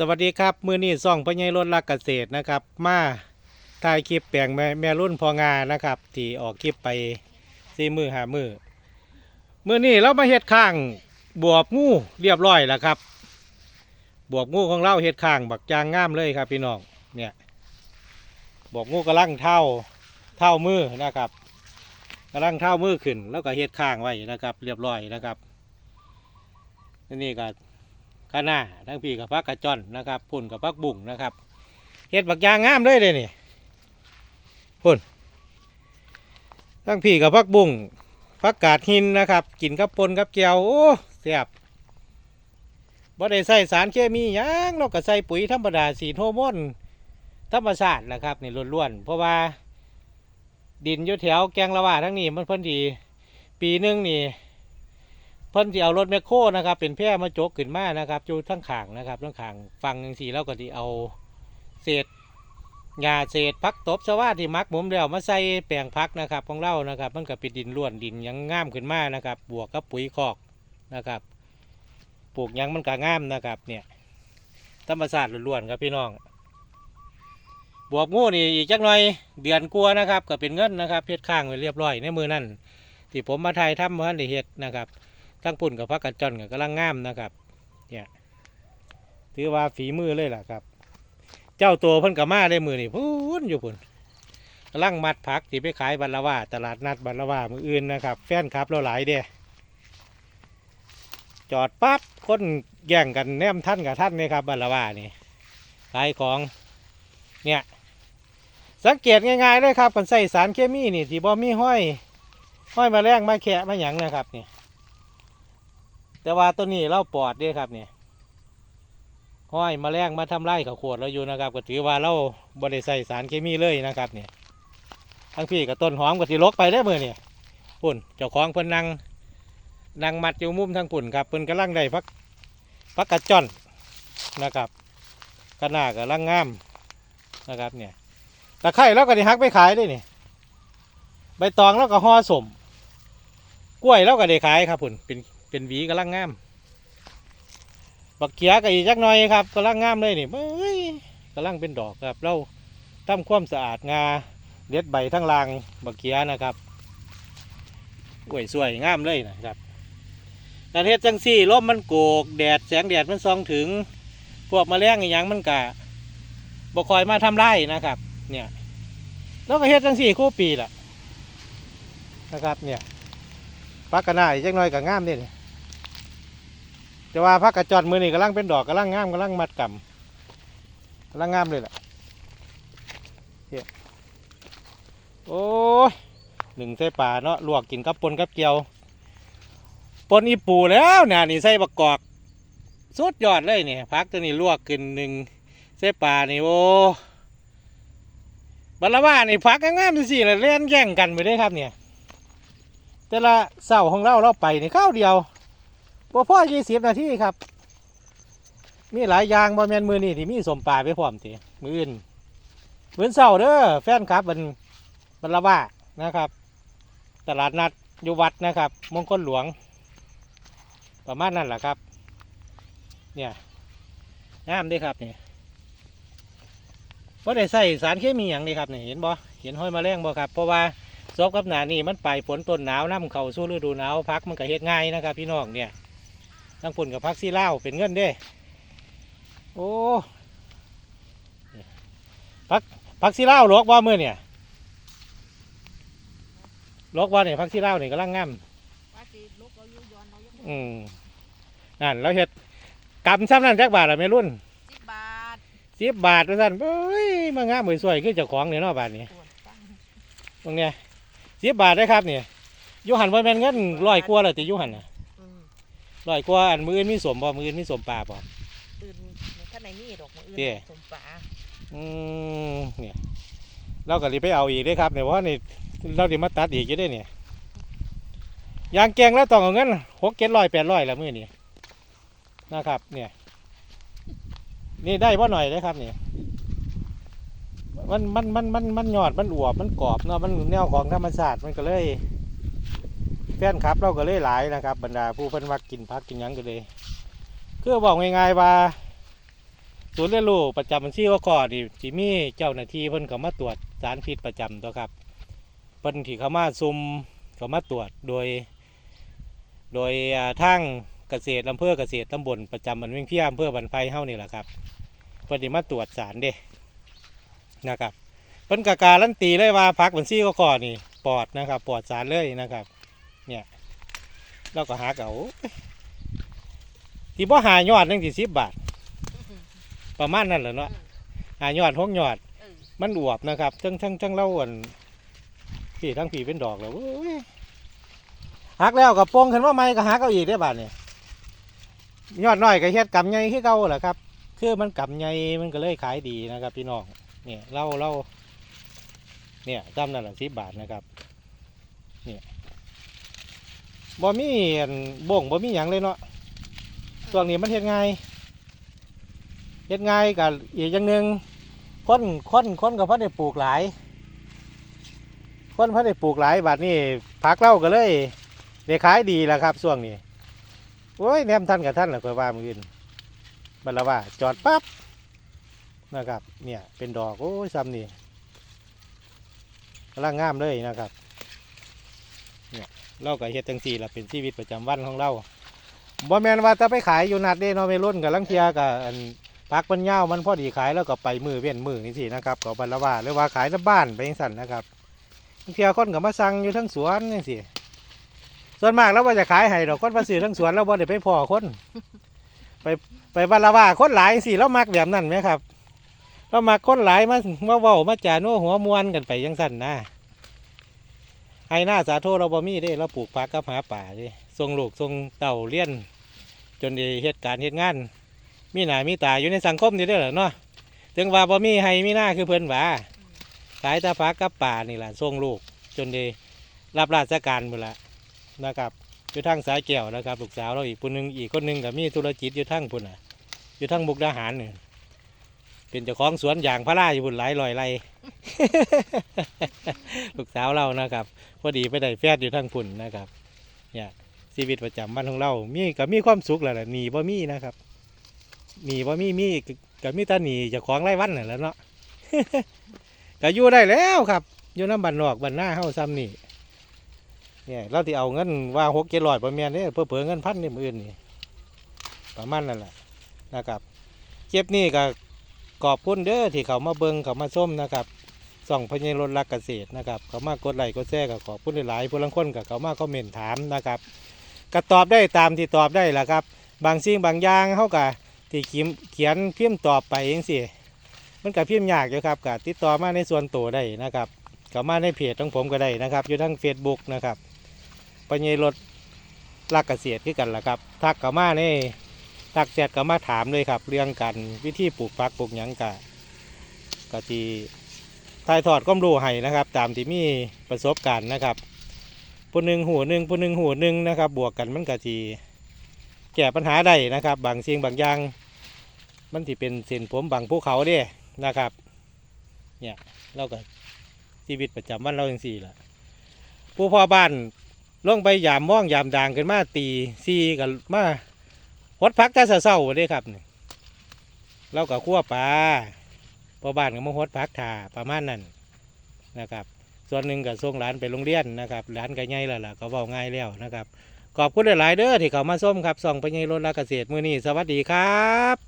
สวัสดีครับ มือนี้ซ่องพญายรถลักเกษตรนะครับ มาถ่ายคลิปแปลงแม่แม่รุ่นพองานะครับที่ออกคลิปไปสี่มือหามือมือนี้เรามาเฮ็ดข้างบวบงูเรียบร้อยแล้วครับ บวบงูของเราเฮ็ดข้างบักจางงามเลยครับพี่น้องเนี่ยบวบงูกำลังเท่าเท่ามือนะครับกำลังเท่ามือขึ้น แล้วก็เฮ็ดข้างไว้นะครับ เรียบร้อยนะครับนี่ก็ ข้างหน้าทั้งพี่กับพักกระจอนนะครับพุ่นกับพักบุ่งนะครับเฮ็ดบักยางงามเลยเลยนี่พุ่นทั้งพี่กับพักบุ่งพักกาดหินนะครับกินกับปนกับเกียวโอ้เสียบบ่ได้ใส่สารเคมียังเราก็ใส่ปุ๋ยธรรมดาสีโฮอร์โมนธรรมชาติแหละครับนี่ล้วนๆเพราะว่าดินอยู่แถวแกงละว่าทั้งนี้มันเพิ่นดีปีหนึงนี่ เพิ่นสิเอารถแมคโครนะครับ เป็นแพร่มาโจกขึ้นมานะครับอยู่ทั้งขางนะครับทั้งขางฟังจังซี่แล้วก็สิเอาเศษหญ้าเศษพักตบชาวาที่มักหมุมแล้วมาใส่แปลงพักนะครับของเรานะครับ มันก็เป็นดินล้วนดินยังงามขึ้นมานะครับ บวกกับปุ๋ยคอกนะครับปลูกยังมันก็งามนะครับ เนี่ยธรรมชาติล้วนๆครับพี่น้องบวบงูนี่อีกจักหน่อยเดือนกลัวนะครับ ก็เป็นเงินนะครับเพชรข้างไว้เรียบร้อยในมือนั่นที่ผมมาไทยทำเมื่อได้เฮ็ดนะครับ ทั้งปุ่นกับพักกัดจอนกับกำลังงามนะครับ เนี่ยถือว่าฝีมือเลยล่ะครับ เจ้าตัวเพิ่นกับมาได้มือนี่พูนอยู่พุ่นกำลังมัดผักที่ไปขายบัลละว่าตลาดนัดบัลละว่ามืออื่นนะครับ แฟนครับเราหลายเด้จอดปั๊บคนแย่งกันแนมท่านกับท่านนี่ครับบัลละว่านี่ขายของเนี่ยสังเกตง่ายๆเลยครับกันใส่สารเคมีนี่ที่บ่มีห้อย ห้อยมาแรงมาแคะมาหยังนะครับนี่ แต่ว่าตัวนี้เราปลอดเด้วยครับเนี่ยห้อยแมาแรงมาทำไร่ข้าวโพดเราอยู่นะครับ ก็ถือว่าเราบริใส่สารเคมีเลยนะครับเนี่ยทั้งพี่กับต้นหอมกับที่ลกไปได้อมือเนี่ยปุ่นเจ้าของเพิ่นนั่งนั่งมัดอยู่มุมทางปุ่นครับเพิ่นกำลังได้พักพักกระจ่อนนะครับกระหน้ากำลังงามนะครับเนี่ยตะไคร้เราก็ได้ฮักไปขายได้วยนี่ยใบตองเราก็ห่อสมกล้วยเราก็ได้ขายครับปุ่นเป็น เป็นหวีกำลังงามบักเขียก็อีกจักหน่อยครับกำลังงามเลยนี่เอ้ยกำลังเป็นดอกครับ เราทำความสะอาดงาเด็ดใบทั้งรางบักเขียนะครับอวยสวยงามเลยนะครับการเฮ็ดจังซี่ลมมันโกกแดดแสงแดดมันส่องถึง พวกมแมลงอหย่างมันกะบ่คอยมาทำไรนะครับ เนี่ยแล้วก็เฮ็ดจังซี่คู่ปีล่ะนะครับ เนี่ยพักกระหน่ายจักหน่อยก็งามนี่นี่ แต่ว่าพักกระจอดมือนี่กำลังเป็นดอกกำลังงามกำลังมัดกำกำลังงามเลยล่ะเฮียโอ้ยหนึ่งใส่ป่าเนาะลวกกินกับปนกับเกียวปนอีปูแล้วเนี่ยนี่ใส่บักกอกสุดยอดเลยเนี่ยพักตัวนี้ลวกขึ้นหนึ่งใส่ป่านี่โอ้บัลละว่านี่พักงามๆสิเลยเล่นแย่งกันไปได้ครับเนี่ย แต่ละเสาของเราเราไปในข้าวเดียว บ่พ่อยี่สิบนาทีครับ มีหลายอย่างบ่แมนมือนี่ที่มีสมปลาไปพร้อมทีมืออื่นมือเสาเด้อแฟนครับมันบรรละว่านะครับ ตลาดนัดอยู่วัดนะครับ มงคลหลวง ประมาณนั้นแหละครับ เนี่ยงามด้ครับเนี่ยว่าได้ใส่สารเคมีอย่างนี้ครับเนี่ยเห็นบ่เห็นห้อยมาแมลงบ่ครับ เพราะว่าซบกับหนานี่มันไปฝนต้นหนาวน้ำเขาสู่ฤดูหนาวพักมันก็เฮ็ดง่ายนะครับ พี่น้องเนี่ย ทั้งฝนกับพักซีเล่าวเป็นเงินเด้ โอ้พักพักซีเล่าวลวกว่ามือเนี่ยลวกว่าเนี่ยพักซีเล่าวเนี่ยกำลังงามว่าสิลกเอาอยู่ย้อนเอาอยู่อืมนั่นเราเฮ็ดกำซ้ำนั่นจักบาทอะแม่รุ่นสิบบาทสิบบาทว่าซั่นเอ้ยมางามมือสวยคือเจ้าของเนี่ยเนาะบาทนี้ปวดฟังตรงเนี้ยสิบบาทได้ครับเนี่ยอยูหันว่าแม่นเงินร้อยกว่าเลยติอยูหันน่ะ อืมร้อยกว่าอันมืออื่นมีสมบ่มืออื่นมีสมปลาบ่ตื่นข้างในนี่ดอกมืออื่นเด้สมปลาอืมเนี่ยเราก็รีไปเอาอีกได้ครับเนี่ยเพราะว่านี่เราดิมาตัดอีกอยู่ได้เนี่ยยางแกงแล้วต้องเอาเงินหกเจ็ดร้อยแปดร้อยละมือนี่นะครับ เนี่ย นี่ได้ว่าหน่อยเลยครับเนี่ยมันมันมันมันมันยอดมันอวบมันกรอบเนาะมันแนวของธรรมชาติมันก็เลย แฟนครับเราก็เลยหลายนะครับ บรรดาผู้เพิ่นว่ากินพักกินยังก็เลยคือบอกง่ายๆว่าศูนย์เรียนรู้ประจำบัญชีว่าก่อนนี่สิมีเจ้าหน้าที่เพิ่นเขามาตรวจสารพิษประจำตัวครับเพิ่นที่เขามาซุมเขามาตรวจโดย โดยอ่าทางเกษตรอำเภอเกษตรตำบลประจำบันเวียงเพียอำเภอบันไฟเฮานี่แหละครับเพิ่นสิมาตรวจสารเด้นะครับเพิ่นกะการันตีเลยว่าพักบัญชีก็ก่อนนี่ปลอดนะครับปลอดสารเลยนะครับ เนี่ย เราก็หาเก่าที่บ่หายอดนึงที่สิบบาท ประมาณนั้นแหละเนาะหายอดหกยอดเออมันอวบนะครับทั้งทั้งทั้งเล่าอ่อนพี่ทั้งผีเป็นดอกแล้วเว้ยหักแล้วกับโป้งขึ้นว่าไม่ก็หักเอาอีกได้อบาทเนี่ยยอดน้อยก็เฮ็ดกำไงคือเก่าแหละครับ คือมันกำไงมันก็เลยขายดีนะครับ พี่น้องเนี่ยเล่าเล่าเนี่ยจำนั่นแหละสิบบาทนะครับ เนี่ย บ่มีอันบ่งบ่มีหยังเลยเนาะช่วงนี้มันเฮ็ดง่ายเฮ็ดง่ายกับอีกอย่างหนึ่งคนคนคนก็พอได้ปลูกหลาย คนพอได้ปลูกหลายบาทนี่ผักเล่าก็เลยได้ขายดีแล้วครับช่วงนี้โอ้ยแนมท่านกับท่านแหละค่อยว่ามืออื่นบัดละว่าจอดปั๊บนะครับ เนี่ยเป็นดอกโอ้ยซ้ำนี่กำลังงามเลยนะครับ เนี่ยเราก็เฮ็ดจังสี่ละเป็นชีวิตประจำวันของเราบ่แม่นว่าจะไปขายอยู่นัดเด้เนาะไปรุ่นกับลังเทียกับอันพักมันเงาวมันพอดีขายแล้วก็ไปมือเว้นมือนี่สินะครับก็บรรละว่าหรือว่าขายน้ำบ้านไปยังสั่นนะครับบางเทียคนก็มาสั่งอยู่ทั้งสวนนี่สิส่วนมากแล้วว่าจะขายให้ดอกคนมาซื้อทั้งสวนแล้วบ่ได้ไปพอคน ไปไปบรรละว่าคนหลายสิแล้วมักแบบนั้นไหมครับเรามักคนหลายมามาเว้ามาจาโน้หัวมวนกันไปยังสั่นนะ ไอ้หน้าสาโทเราบ่มีเด้เราปลูกผักกับหาป่าด้ทรงลูกทรงเต่าเลี้ยน จนได้เหตุการณ์เหตุงาน มีหน้ามีตาอยู่ในสังคมนี่เด้เหรอเนาะถึงว่าบ่มีให้มีหน้าคือเพิ่นว่าขายตาพักกับป่านี่แหละส่งลูกจนได้รับราชการหมดละนะครับอยู่ทางสายแก้วนะครับลูกสาวเราอีกคนนึงอีกคนนึงก็มีธุรกิจอยู่ทางพุ่นน่ะอยู่ทางมุกดาหารนี่ยเป็นเจ้าของสวนยางพาราอยู่พุ่นหลายร้อยไร ลูกสาวเรานะครับ พอดีไปได้แฟดอยู่ทางพุ่นนะครับ เนี่ยชีวิตประจำวันของเรา มีก็มีความสุขแหละหนีบ่มีนะครับหนีว่มีมีกับมีแตาหนีจะของไร่วันนั่นแหล้วเนาะ ก็อยู่ได้แล้วครับอยู่น้ำบันนอกบันหน้าเฮาซ้ำนี่เนี่ยเราที่เอาเงินว่าหกเจ็ดร้อยประมาณนี้เพื่อเผื่อเงินพันนี่มืออื่นนี่ประมาณนั่นแหละนะครับเก็บนี่ก็ขอบคุณเด้อที่เขามาเบิงเขามาส้มนะครับ ส่องพญรถรักเกษตรนะครับเขามากดไลค์กดแชร์ก็ขอบคุณหลายๆผู้ลังคนกับเขามากคอมเมนต์ถามนะครับก็ตอบได้ตามที่ตอบได้แหละครับ บางสิ่งบางอย่างเขาก็ที่เขียนเขียนพิมพ์ตอบไปเองสิมันกับพิมพ์ยากอยู่ครับกับติดต่อมาในส่วนตัวได้นะครับกับมาในเพจของผมก็ได้นะครับ อยู่ทั้ง Facebook นะครับปญรถลักเกษตรที่กันแหละครับ ทักกับมาในทักแชทกับมาถามเลยครับ เรื่องกันวิธีปลูกผักปลูกหยังกะกะที ถ่ายทอดความรู้ให้นะครับ ตามที่มีประสบการณ์นะครับผู้หนึ่งหูหนึ่งผู้หนึ่งหูหนึ่งนะครับ บวกกันมันกะทีแก้ปัญหาได้นะครับ บางสิ่งบางอย่าง มันที่เป็นเส้นผมบางภูเขาเด้นะครับ เนี่ยเราก็ชีวิตประจำวันเราอย่างสี่ละผู้พ่อบ้านล่องไปยามม่องยามด่างกันมาตีซีกันมาหดพักแต่เศร้าเด้ครับเราก็คั่วปลา พอบ้านก็มาหดพักถาประมาณนั้นนะครับ ส่วนหนึ่งก็ส่งหลานไปโรงเรียนนะครับหลานก็ใหญ่แล้วล่ะก็เบาง่ายแล้วนะครับขอบคุณหลายเด้อที่เขามาส้มครับส่องไปในรถลาเกษตรมือนี้สวัสดีครับ